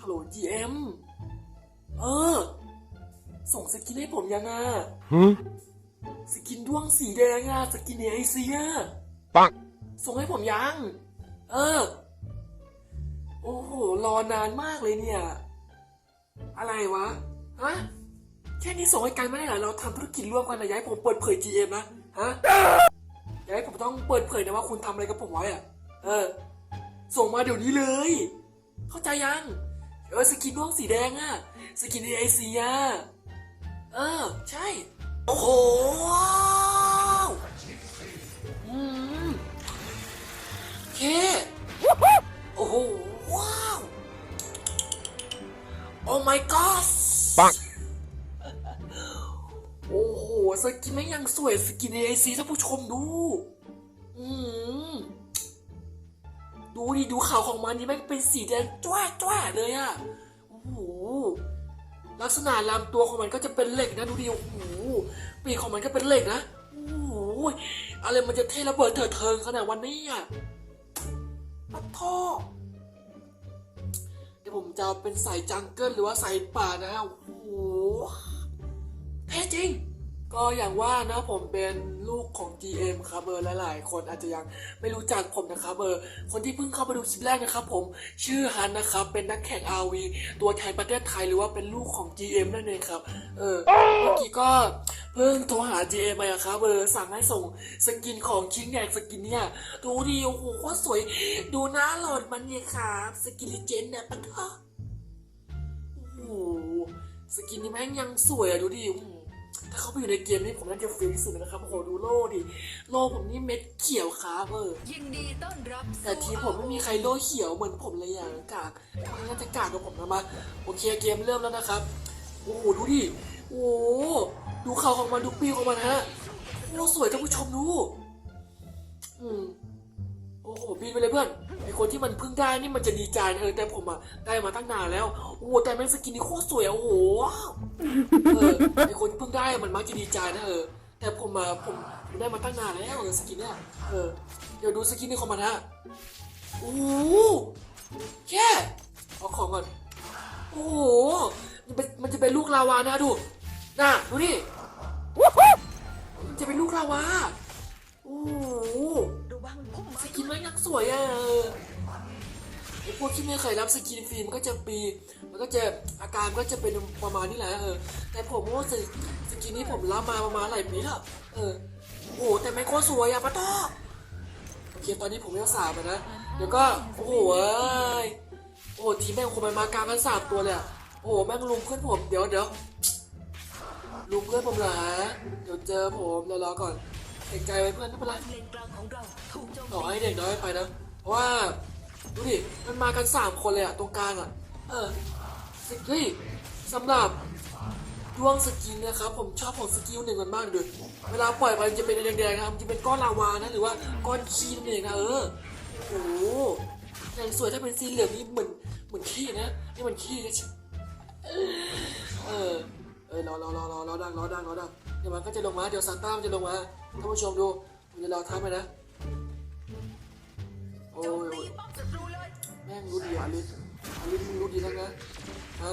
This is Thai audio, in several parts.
ฮัลโหล GM เออ ส่งสกินให้ผมยังอะ Huh? สกินด้วงสีแดงอะสกินเอไอซีอะ Bonk. ส่งให้ผมยัง เออ โอ้โห รอนานมากเลยเนี่ย อะไรวะ ฮะ แค่นี้ส่งให้กันไม่ได้เหรอ เราทำธุรกิจร่วมกันนะอย้ายผมเปิดเผย GM นะ ฮะอย้ายผมต้องเปิดเผยนะว่าคุณทำอะไรกับผมไว้อะเออ ส่งมาเดี๋ยวนี้เลย เข้าใจยัง เออสกินด้วงสีแดงอะสกินไอซีอะเออ ใช่ โอ้โหอืมโอเคโอ้โห ว้าว โอ้ my god Bonk. โอ้โห สกินไม่งยังสวยสกินไอซีท่านผู้ชมดู อืม ดูดิดูข่าวของมันนี่แม่เป็นสีแดงจ้าจ้าเลยอะโอ้โหลักษณะลำตัวของมันก็จะเป็นเหล็กนะดูดิโอ้โหปีกของมันก็เป็นเหล็กนะโอ้โหอะไรมันจะเทระเบิดเถิดเทิงขนาดวันนี้อะปัดท่อเดี๋ยวผมจะเอาเป็นสายจังเกิลหรือว่าสายป่านะฮะโอ้โหเท่จริง ก็อย่างว่านะผมเป็นลูกของ GM ครับเออหลายๆ คนอาจจะยังไม่รู้จักผมนะครับเออคนที่เพิ่งเข้ามาดูคลิปแรกนะครับ ผมชื่อฮันนะครับ เป็นนักแข่ง RV ตัวแทนประเทศไทยหรือว่าเป็นลูกของ GM นั่นเองครับ เออเมื่อกี้ก็เพิ่งโทรหา GM มาอะครับเออสั่งให้ส่งสกินของชิ้นใหญ่สกินเนี่ยดูดิโอ้โหโคตรสวย ดูหน้าหลอดมันเนี่ยครับสกินลิเจนเนี่ยปะทะโอ้โหสกินนี่แม่งยังสวยอะดูดิอื้อหือ ถ้าเขาไปอยู่ในเกมนี้ผมน่าจะฟิลที่สุดเลยนะครับโอ้โหดูโล่ดิ โล่ผมนี่เม็ดเขียวครับเออยินดีต้อนรับแต่ทีมผมไม่มีใครโล่เขียวเหมือนผมเลยอย่างกากน่าจะกากกว่าผมนะมาโอเคเกมเริ่มแล้วนะครับโอ้โหดูดิโอ้โหดูเขาของมันดูปีกของมันฮะโอ้สวยท่านผู้ชมดูอืมโอ้โหบินไปเลยเพื่อนไอคนที่มันเพิ่งได้นี่มันจะดีใจนะเออแต่ผมอะได้มาตั้งนานแล้วโอ้โหแต่แม่งสกินนี่โคตรสวยอะโอ้โหว้าวเออไอคนเพิ่งได้มันมักจะดีใจนะเออ แต่ผมอะผมผมได้มาตั้งนานแล้วเออสกินเนี่ยเออเดี๋ยวดูสกินนี่ของมันฮะโอ้โหแค่เอาของก่อนโอ้โหมันเป็นมันจะเป็นลูกลาวานะดูน่ะดูนี่มันจะเป็นลูกลาวาโอ้โห สกินแม่งยังสวยอะเออไอพวกที่ไม่เคยรับสกินฟรีมันก็จะปีมันก็จะอาการก็จะเป็นประมาณนี้แหละเออ แต่ผมว่าสสกินนี้ผมรับมาประมาณหลายปีแล้วเออโอ้แต่แม่งโคตรสวยอะปะต้อโอเคตอนนี้ผมยังสามนะเดี๋ยวก็โอ้โหเอ้ยโอ้ทีแม่งคงมันมากลางกันสามตัวเลยอะโอ้แม่งลุมเพื่อนผมเดี๋ยวเดี๋ยวลุมเพื่อนผมเหรอฮะเดี๋ยวเจอผมเดี๋ยวรอก่อน เอกใจไว้เพื่อนไม่เป็นไรเลนกลางของเราถูกโจมต่อให้เด็กน้อยไปนะเพราะว่าดูดิมันมากันสามคนเลยอะตรงกลางอะเออสเฮ้ยสำหรับดวงสกินนะครับผมชอบของสกิลหนึ่งมันมากเลยเวลาปล่อยไปมันจะเป็นแดงๆนะครับมันจะเป็นก้อนลาวานะหรือว่าก้อนขี้นั่นเองนะเออโอ้อย่างสวยถ้าเป็นสีเหลืองนี่เหมือนเหมือนขี้นะนี่มันขี้นะเออเออรอรอรอรอรอดังรอดังรอดังเดี๋ยวมันก็จะลงมาเดี๋ยวซานต้ามันจะลงมา ท่านผู้ชมดูผมจะรอท้ายไปนะ โอ้ยแม่งรู้ดีอะอลิสอลิสมึงรู้ดีนะนะฮะ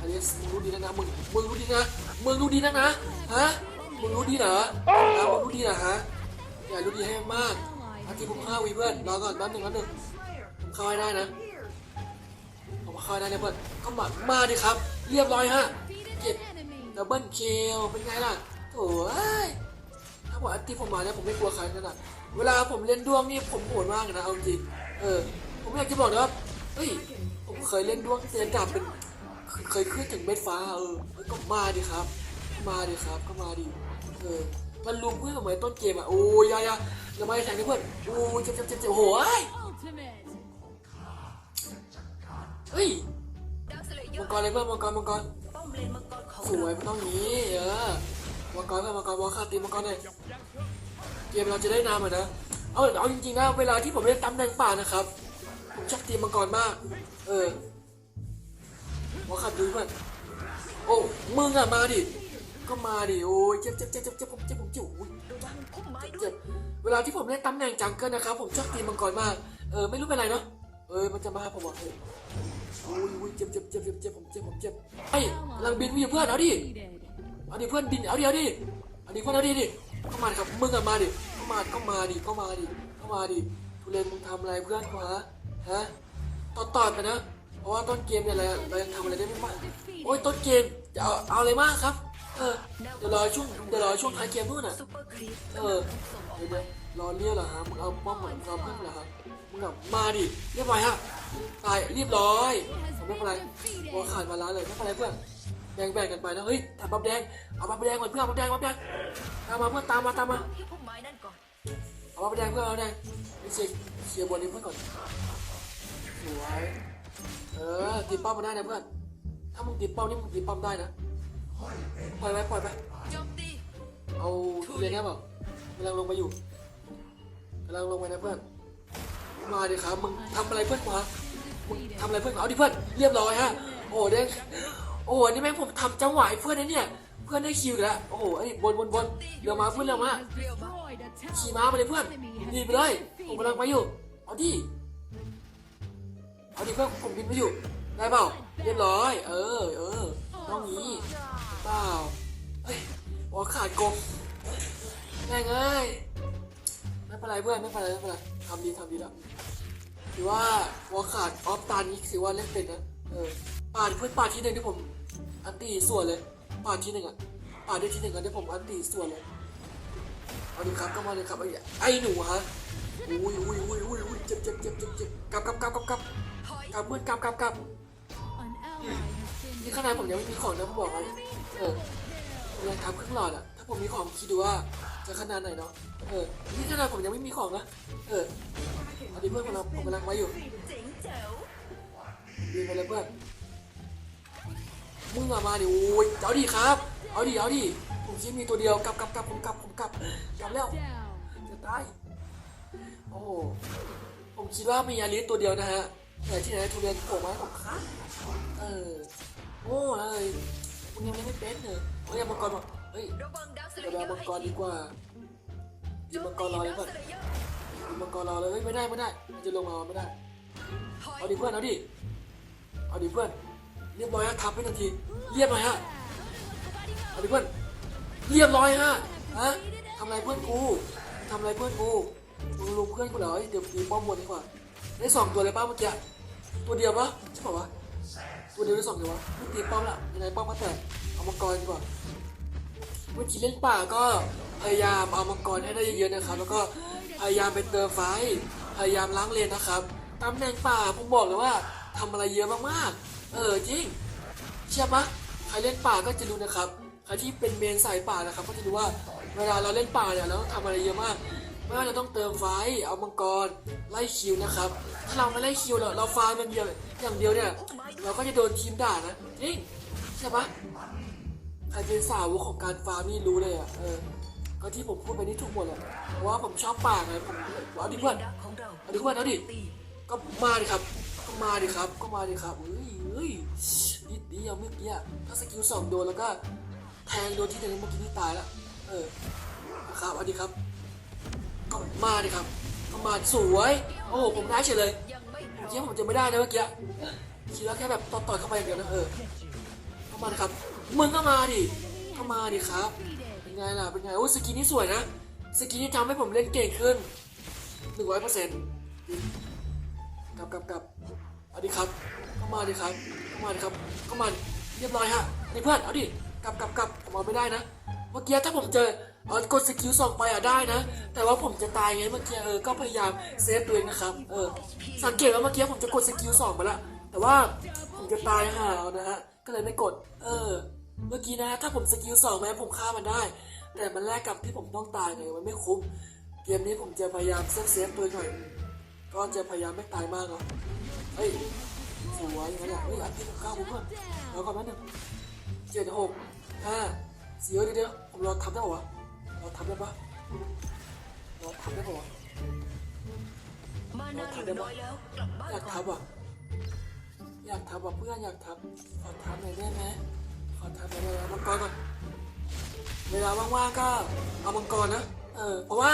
อลิสมึงรู้ดีนะนะมึงมึงรู้ดีนะมึงรู้ดีนะนะฮะมึงรู้ดีเหรอฮะมึงรู้ดีเหรอฮะอย่ารู้ดีให้มากอาทิตย์ผมห้าวีเพื่อนรอก่อนแป๊บหนึงแป๊บหนึงผมเข้าให้ได้นะผมเข้าให้ได้นะเพื่อนก็มามาดิครับ เรียบร้อยฮะเก็บดับเบิลเคลเป็นไงล่ะโถ่เอ้ย ถ้าว่าอาทิตย์ผมมาเนี่ยผมไม่กลัวใครนั่นน่ะเวลาผมเล่นดวงนี่ผมโหดมากนะเอาจริง เออ ผมอยากจะบอกนะว่าเฮ้ย ผมเคยเล่นดวงเตียนดาบเป็นเคยขึ้นถึงเม็ดฟ้าเออก็มาดิครับ มาดิครับ ก็มาดิ เออ มันลุมเพื่อนเหมือนต้นเกมอะ โอ้ยยายาอย่ามาแทงนเพื่อน โอ้ยเจ็บเจ็บเจ็บเจ็บโอ้โหยเฮ้ย มังกรเลยเพื่อนมังกรมังกรสวยมันต้องงนี้ เออ มังกรเพื่อนมังกรวอลคาตีมังกรเลย เกมเราจะได้นำอะนะเอาเอาจริงๆนะเวลาที่ผมเล่นตำแหน่งป่านะครับผมชอบตีมังกรมาก เออหัวขัดดูเพื่อนโอ้มึงอะมาดิก็มาดิโอ้ยเจ็บเจ็บเจ็บเจ็บเจ็บผมเจ็บผมเจ็บโอ้ยระวังพุ่มไม้ด้วเจ็บเวลาที่ผมเล่นตำแหน่งจังเกิลนะครับผมชอบตีมังกรมากเออไม่รู้เป็นไรเนาะเออมันจะมาหาผมอะเฮ้ยอุ้ยอุ้ยเจ็บเจ็บเจ็บเจ็บเจ็บผมเจ็บผมเจ็บเฮ้ยลังบินไปอยู่เพื่อนเอาดิเอาดิเพื่อนบินเอาดิเอาดิเอาดิเพื่อนเอาดิดิ เข้ามาดิครับมึงอะมาดิเข้ามาเข้ามาดิเข้ามาดิเข้ามาดิทุเรนมึงทำอะไรเพื่อนกูฮะฮะตอดตอดไปนะ เพราะว่าต้นเกมเนี่ยเราเรายังทำอะไรได้ไม่มากโอ้ยต้นเกมจะเอาเอาอะไรมากครับ เออเดี๋ยวรอช่วงเดี๋ยวรอช่วงท้ายเกมนู่นน่ะเออเดี๋ยวเดี๋ยวรอเรียกเหรอฮะมึงเอาป้อมหมือนเราเพิ่มเหรอครับมึงแบบมาดิเรียบร้อยฮะตายเรียบร้อยผมไม่เป็นไรหัวขาดมาล้านเลยไม่เป็นไรเพื่อน แบ่งแบ่งกันไปนะเฮ้ยถัดบับแดงเอาบับแดงก่อนเพื่อนเอาบับแดงบับแดงตามมาเพื่อนตามมาตามมาที่พุ่มไม้นั่นก่อนเอาบับแดงเพื่อนเอาบับแดงไปเชียร์เชียร์บอลนี้เพื่อนก่อนสวยเออตีป้อมมาได้นะเพื่อนถ้ามึงตีป้อมนี่มึงตีป้อมได้นะปล่อยไปปล่อยไปโจมตีเอาทุเรียนเนี่ยเปล่ากำลังลงไปอยู่กำลังลงไปนะเพื่อนมาดิครับมึงทำอะไรเพื่อนวะมึงทำอะไรเพื่อนเอาดิเพื่อนเรียบร้อยฮะโอ้โหเด้ง โอ้โหนี่แม่งผมทำจังหวะให้เพื่อนนะเนี่ย เพื่อนได้คิวแล้ว โอ้โหไอ้บนบนบนเรือมาเพื่อนเรือมาขี่ม้าไปเลยเพื่อนดีไปเลย ผมกำลังไปอยู่ เอาดิ เอาดิเพื่อนผมบินไปอยู่ ได้เปล่า เรียบร้อย เออ เออ ต้องงี้เปล่าเฮ้ยหัวขาดกลมแม่งเอ้ยไม่เป็นไรเพื่อนไม่เป็นไรไม่เป็นไรทำดีทำดีแล้วถือว่าหัวขาดออฟตานี้ถือว่าเล่นเป็นนะ เออปาดเพื่อนปาดที่หนึ่งที่ผม อันตีส่วนเลยปาดที่หนึ่งอะปาดได้ที่หนึ่งอะที่ผมอันตีส่วนเลยเอาดิครับก็มาเลยครับไอ้ไอ้หนูฮะอุ้ยอุ้ยอุ้ยอุ้ยอุ้ยเจ็บเจ็บเจ็บเจ็บเจ็บกลับกลับกลับกลับกลับกลับเพื่อกลับกลับกลับนี่ขนาดผมยังไม่มีของนะผมบอกเลยเออผมยังทำครึ่งหลอดอะถ้าผมมีของคิดดูว่าจะขนาดไหนเนาะเออนี่ขนาดผมยังไม่มีของนะเออเอาดิเพื่อนผมกำลังผมกำลังไว้อยู่เจ๋งแจ๋วยิงไปเลยเพื่อน มึงอะมาดิโอ้ยเอาดิครับ เอาดิเอาดิผมคิดมีตัวเดียวกลับกลับกลับผมกลับผมกลับกลับแล้วจะตายโอ้ผมคิดว่ามีอาลิสตัวเดียวนะฮะแต่ที่ไหนทุเรียนโผล่มาให้ผมครับเออโง่เลยมึงยังไม่เป็นเลยเฮ้ยมังกรบอกเฮ้ยระดาวสเดี๋ยวมังกรดีกว่าดีมังกรรอเลยก่อนดาวสเลยอร์ดีมังกรรอเลยเฮ้ยไม่ได้ไม่ได้มันจะลงมาไม่ได้เอาดิเพื่อนเอาดิเอาดิเพื่อน เรียบร้อยฮะทับไปทันที เรียบร้อยฮะเอาดิเพื่อนเรียบร้อยฮะฮะทำอะไรเพื่อนกูทำอะไรเพื่อนกูมึงลุมเพื่อนกูเหรอเดี๋ยวตีป้อมบนดีกว่าได้สองตัวเลยป้าเมื่อกี้ตัวเดียวปะใช่ป่าวะตัวเดียวได้สองเดียววะไม่ตีป้อมละยังไงป้อมก็แตกเอามังกรดีกว่าเมื่อกี้เล่นป่าก็พยายามเอามังกรให้ได้เยอะๆนะครับ แล้วก็พยายามไปเติมไฟพยายามล้างเลนนะครับตำแหน่งป่าผมบอกเลยว่าทำอะไรเยอะมากๆ เออจริงเชื่อปะใครเล่นป่าก็จะรู้นะครับใครที่เป็นเมนสายป่านะครับ ก็จะรู้ว่าเวลาเราเล่นป่าเนี่ยเราต้องทำอะไรเยอะมากไม่ว่าเราต้องเติมไฟเอามังกรไล่คิวนะครับ ถ้าเราไม่ไล่คิวเราเราฟาร์มอย่างเดียวอย่างเดียวเนี่ย เราก็จะโดนทีมด่านะจริงใช่ปะใครเป็นสาวของการฟาร์มนี่รู้เลยอะเออก็ที่ผมพูดไปนี่ถูกหมดแหละเพราะว่าผมชอบป่าไงผมเอาดิเพื่อนเราเอาดิเพื่อนเอาดิก็มาดิครับ ก็มาดิครับ ก็มาดิครับเฮ้ย ฮ้ยนิดเดียวเมื่อกี้อะถ้าสกิลสองโดนแล้วก็ แทงโดนที่หนึ่งเมื่อกี้นี่ตายแล้วเออครับเอาดิครับ ก็มาดิครับก็มาสวย โอ้โหผมได้เฉยเลยยังไม่พเมื่อกี้ผมจะไม่ได้นะเมื่อกี้คิดว่าแค่แบบต่อยๆเข้าไปอย่างเดียวนะเออเข้ามาครับมึงก็มาดิเข้ามาดิครับ เป็นไงล่ะเป็นไงโอ้สกินนี่สวยนะสกินนี่ทำให้ผมเล่นเก่งขึ้นหนึ่งร้อยเปอร์เซ็นต์กลับกลับกลับเอาดิครับ มาดิครับเข้ามาดิครับเข้ามาดิเรียบร้อยฮะนี่เพื่อนเอาดิกลับกลับกลับผมเอาไม่ได้นะเมื่อกี้ถ้าผมเจอเอากดสกิลสองไปอะได้นะ แต่ว่าผมจะตายไงเมื่อกี้เออก็พยายามเซฟตัวเองนะครับเออสังเกตว่าเมื่อกี้ผมจะกดสกิลสองไปละแต่ว่าผมจะตายห่าเอานะฮะก็เลยไม่กด เออ เมื่อกี้นะ ถ้าผมสกิลสองแม้ผมฆ่ามันได้ แต่มันแลกกับที่ผมต้องตายไงมันไม่คุ้มเกมนี้ผมจะพยายามเซฟเซฟตัวหน่อยก็จะพยายามไม่ตายมากเนาะเฮ้ย สวยอย่างนั้นแหละเฮ้ยอันที่ผมเก้าผมเพื่อนแล้วก่อนแป๊บนึงเจ็ดหกห้าสี่เดี๋ยวเดี๋ยวผมรอทำได้ปะวะรอทำได้ปะรอทำได้ปะวะมานาเหลือน้อยแล้วกลับบ้านอยากทำอะอยากทำอะเพื่อนอยากทำขอทำหน่อยได้ไหมขอทำหน่อยได้ไหมมังกรก่อนเวลาว่างๆก็เอามังกรนะเออเพราะว่า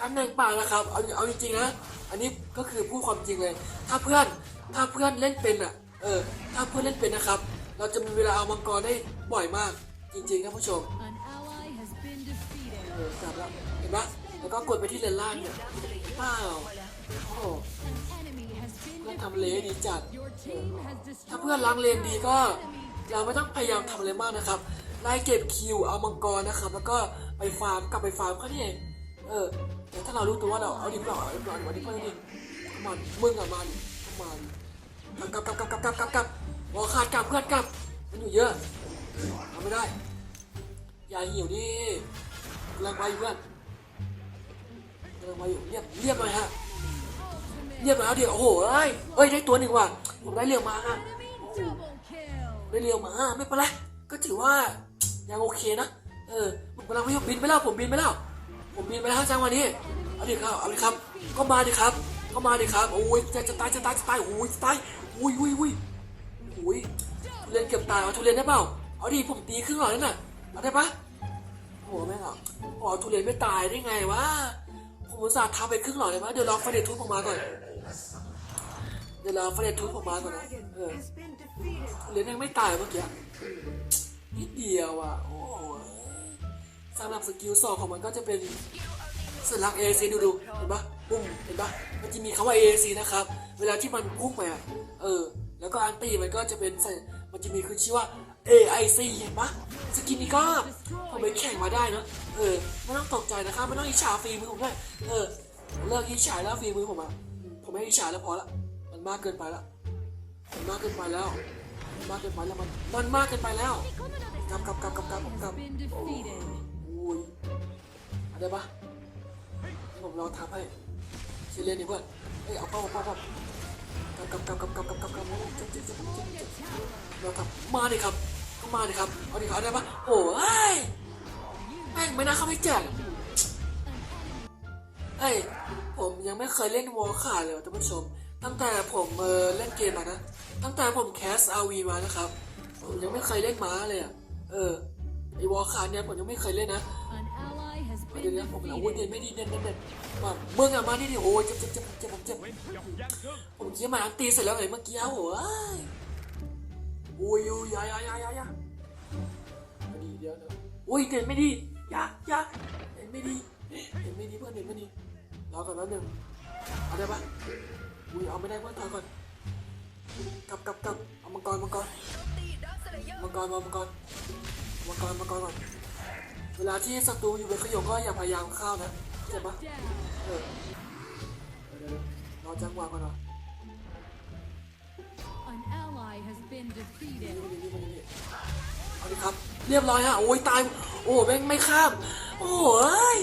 ตำแหน่งป่านะครับเอาเอาจริงๆนะ อันนี้ก็คือพูดความจริงเลย ถ้าเพื่อน ถ้าเพื่อนเล่นเป็นอะ เออ ถ้าเพื่อนเล่นเป็นนะครับ เราจะมีเวลาเอามังกรได้บ่อยมาก จริงๆท่านผู้ชม An ally has been defeated. เออจับแล้วเห็นปะแล้วก็กดไปที่เลนล่างเนี่ยเปล่าโอ้โห An enemy has been เพื่อนทำเลดีจัด Your team has ถ้า destroyed เพื่อนล้างเลนดีก็ เราไม่ต้องพยายามทำอะไรมากนะครับ ไล่เก็บคิวเอามังกรนะครับ แล้วก็ไปฟาร์มกลับไปฟาร์มแค่นี้เองเออแต่ถ้าเรารู้ตัวว่าเราเอาดิบเราเอาดิบเราเอาดิบเราดิมันมึงอะมัน มันกลับกลับกลับกลับกลับกลับกลับวอขาดกลับเพื่อนกลับ มันอยู่เยอะทำไม่ได้ อย่าหิวดิกำลังไปอยู่เพื่อนกำลังไปอยู่เรียบเรียบเลยฮะเรียบร้อยแล้วเดี๋ยวโอ้โหเอ้ยเอ้ยได้ตัวหนึ่งว่ะผมได้เรียวมาฮะได้เรียวมาไม่เป็นไรก็ถือว่ายังโอเคนะเออผมกำลังไม่บินไปแล้วผมบินไปแล้วผมบินไปแล้วจังหวะนี้เอาดิครับเอาดิครับ ก็มาดิครับ ก็มาดิครับโอ้ยจะจะตายจะตายจะตายโอ้ยจะตายอุ้ยอุ้ยอุ้ยอุ้ยทุเรียนเกือบตายเอาทุเรียนได้เปล่าเอาดิผมตีครึ่งหลอดแล้วน่ะเอาได้ปะโอ้แม่งอะโอ้ทุเรียนไม่ตายได้ไงวะผมอุตส่าห์ทำไปครึ่งหลอดเลยมั้ยเดี๋ยวรอไฟเดททุบออกมาก่อนเดี๋ยวรอไฟเดททุบออกมาก่อนนะเออเรียญยังไม่ตายเมื่อกี้นิดเดียวอะโอ้สำหรับสกิลสองของมันก็จะเป็นสัญลักษณ์ AAC ดูดูเห็นปะปุ้มเห็นปะ มันจะมีคำว่า AAC นะครับ เวลาที่มันพุ่งไปอะเออ แล้วก็อันตีมันก็จะเป็นมันจะมีคือชื่อว่า AIC เห็นปะสกินนี้ก็ผมไปแข่งมาได้เนะเออไม่ต้องตกใจนะครับไม่ต้องอิจฉาฝีมือผมด้วยเออผมเลิกอิจฉาแล้วฝีมือผมอะผมไม่อิจฉาแล้วพอละมันมากเกินไปละมันมากเกินไปแล้วมันมากเกินไปแล้วมันมันมากเกินไปแล้วกลับกลับกลับกลับกลับกลับ Has been defeated. อุ้ยเอาได้ปะผมลองทำให้ เรียนดิเพื่อนเฮ้ยเอาเข้าเข้าเข้ากับกับขับกับกับกับขับจุ๊บจุ๊บจุ๊บจุ๊บจุ๊บแล้วครับมาดิคขับก็มาดิคขับเอาดิคขับได้ปะโอ้ยแม่งไม่น่าเข้าไม่แจกเอ้ยผมยังไม่เคยเล่นวอลขาดเลยท่านผู้ชม ตั้งแต่ผมเออเล่นเกมมานะตั้งแต่ผมแคสอาวีมานะคขับผมยังไม่เคยเล่นม้าเลยอะเออไอวอลขาดเนี่ยผมยังไม่เคยเล่นนะ ดี๋ยว been เดี๋ยวผมเอา defeated. วุ้นเด่นไม่ดีเด่นเด่นเด่นมามึงอะมานี่ดิโอ้ยเจ็บเจ็บเจ็บเจ็บผมเจ็บผมเคี้ยวมาอันตีเสร็จแล้วไงเมื่อกี้โอ้ยโอ้ยโอ้ยอยาอยาอยาอยาอยาไม่ดีเดี๋ยวเดี๋ยวโอ้ยเด่นไม่ดีอยาอยาเด่นไม่ดีเด่นไม่ดีเพื่อนเด่นไม่ดีรอก่อนแป๊บนึงเอาได้ปะอุ้ยเอาไม่ได้เพื่อนถอยก่อนกลับกลับกลับเอามังกรมังกรมังกรมามังกรมังกรมังกรก่อน เวลาที่ศัตรูอยู่บนขยงก็อย่าพยายามเข้านะเข้าใจปะ Down. เออเดี๋ยวๆรอจังหวะก่อนนะ An ally has been defeated. นี่นี่นี่นี่เอาดิครับ เรียบร้อยฮะ โอ้ยตาย โอ้แม่งไม่ข้าม โอ้ย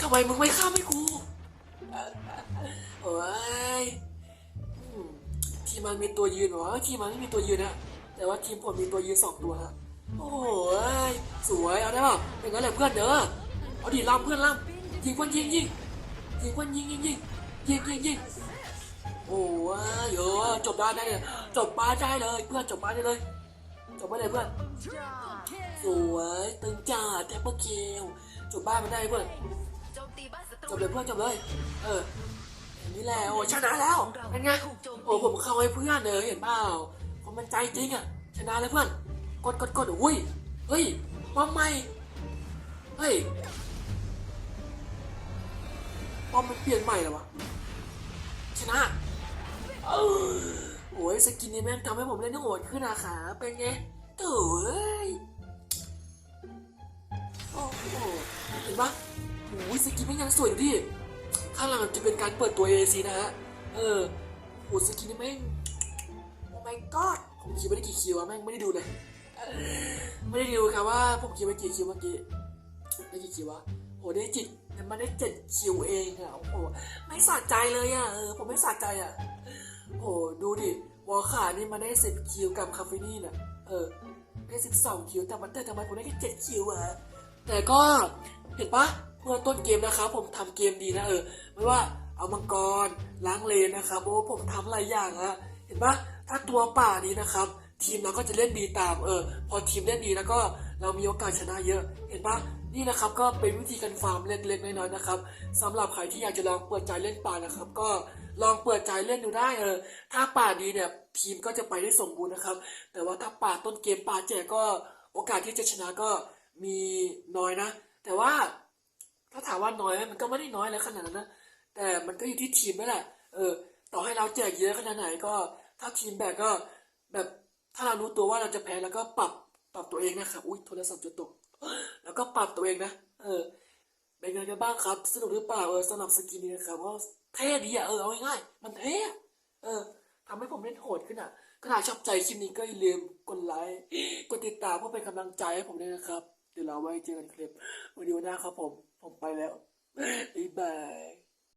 ทำไมมึงไม่ข้ามให้กู โอ้ยอืมทีมมันมีตัวยืนเหรอทีมมันไม่มีตัวยืนนะแต่ว่าทีมผมมีตัวยืนสองตัวฮะ โอ้ยสวยเอาได้ป่ะเป็นงั้นแหละเพื่อนเด้อเอาดิล่ำเพื่อนล่ำยิงเพื่อนยิงยิงยิงเพื่อนยิงยิงยิงยิงยิงยิงโอ้ยเออจบได้ได้เลยจบบ้าได้เลย เพื่อนจบบ้าได้เลยจบไปเลยเพื่อนสวยตึงจ่าแทปเปอร์เคลจบบ้านมันได้เพื่อนจบเลยเพื่อนจบเลย เออนี้แหละโอ้ชนะแล้วเป็นไงโอ้ผมเข้าให้เพื่อนเลยเห็นเปล่าผมมันใจจริงอะชนะเลยเพื่อน กดกดกดอุ้ยเฮ้ยป้อมใหม่เฮ้ยป้อมมันเปลี่ยนใหม่เหรอวะ ชนะเออโอ้ยสกินนี้แม่งทำให้ผมเล่นโหดขึ้นอะขาเป็นไงโถ่เอ้ยโอ้โหเห็นปะโอ้ยสกินแม่งยังสวยอยู่ดิ ข้างหลังจะเป็นการเปิดตัว AC นะฮะ เออโหสกินนี้แม่งโอ้ my god ผมคิดไม่ได้กี่คิวอะแม่งไม่ได้ดูเลย ไม่ได้ดูครับว่าผมคิดไปกี่คิวเมื่อกี้ได้กี่คิววะโหได้จิตมันได้เจ็ดคิวเองอะโอ้โหไม่สะใจเลยอะเออผมไม่สะใจอะโหดูดิวอลขานี่มันได้สิบคิวกับคาเฟนี่น่ะเออได้สิบสองคิวแต่มันแต่ทำไมผมได้แค่เจ็ดคิวอะแต่ก็เห็นปะเมื่อต้นเกมนะครับผมทำเกมดีนะเออไม่ว่าเอามังกรล้างเลนนะครับโอ้ผมทำหลายอย่างอะเห็นปะถ้าตัวป่านี้นะครับ ทีมเราก็จะเล่นดีตามเออ พอทีมเล่นดีแล้วก็เรามีโอกาสชนะเยอะ เห็นปะนี่นะครับก็เป็นวิธีการฟาร์มเล็กๆน้อยๆนะครับสำหรับใครที่อยากจะลองเปิดใจเล่นป่านะครับ ก็ลองเปิดใจเล่นดูได้เออ ถ้าป่าดีเนี่ยทีมก็จะไปได้สมบูรณ์นะครับ แต่ว่าถ้าป่าต้นเกมป่าแจกก็โอกาสที่จะชนะก็มีน้อยนะ แต่ว่าถ้าถามว่าน้อยไหมมันก็ไม่ได้น้อยเลยขนาดนั้นนะแต่มันก็อยู่ที่ทีมนั่นแหละเออ ต่อให้เราแจกเยอะขนาดไหนก็ ถ้าทีมแบกก็แบบ ถ้าเรารู้ตัวว่าเราจะแพ้แล้วก็ปรับปรับตัวเองนะครับอุ้ยโทรศัพท์จะตก แล้วก็ปรับตัวเองนะ เออ เป็นไงกันบ้างครับ สนุกหรือเปล่าเออสำหรับสกินนี้นะครับว่าเท่ดีอะเออเอาง่ายๆมันเท่เออทำให้ผมเล่นโหดขึ้นอะก็ถ้าชอบใจคลิปนี้ก็อย่าลืมกดไลค์กดติดตามเพื่อเป็นกำลังใจให้ผมด้วยนะครับ เดี๋ยวเราไว้เจอกันคลิปวิดีโอหน้าครับผม ผมไปแล้วบ๊ายบาย